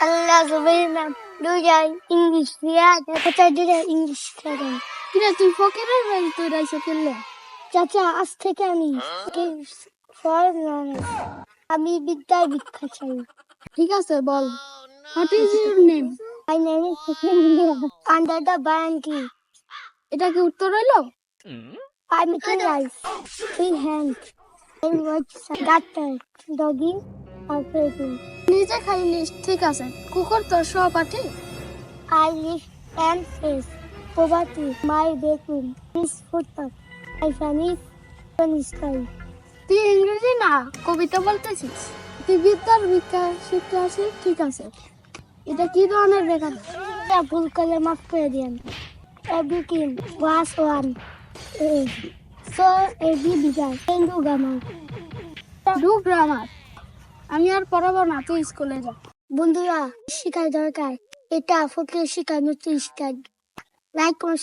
আল্লাহ জবের নাম দুইটাই ইংলিশ দিয়া কোথায় দুইটা ইংলিশ খেলেন কিরে তুই ফকিরের বাড়ি তুই রাইছে ফেললে চাচা আজ থেকে আমি ফর আমি বিদ্যায় ভিক্ষা চাই ঠিক আছে বল what is your name My name is Under the boundary. এটা কি উত্তর হইল making rice. Three hands. And what's gutter? Doggy. Or baby? নিজে খাই নিস ঠিক আছে। কুকুর তোর সহপাঠী I live in face Prabhati my baking miss footpath I funny funny তুই ইংরেজি না কবিতা বলতেছিস? তুই বিদ্যার বিকা শিখতে আছিস ঠিক আছে। এটা কি ধরনের বেকার এটা ভুল করে মাফ করে দিয়েন। Everything was one so every bigger and grammar. Do grammar? আমি আর পড়াবো না, তুই স্কুলে যা। বন্ধুরা শিখার দরকার। এটা ফকির শিকার নতুন শিকার। লাইক করুন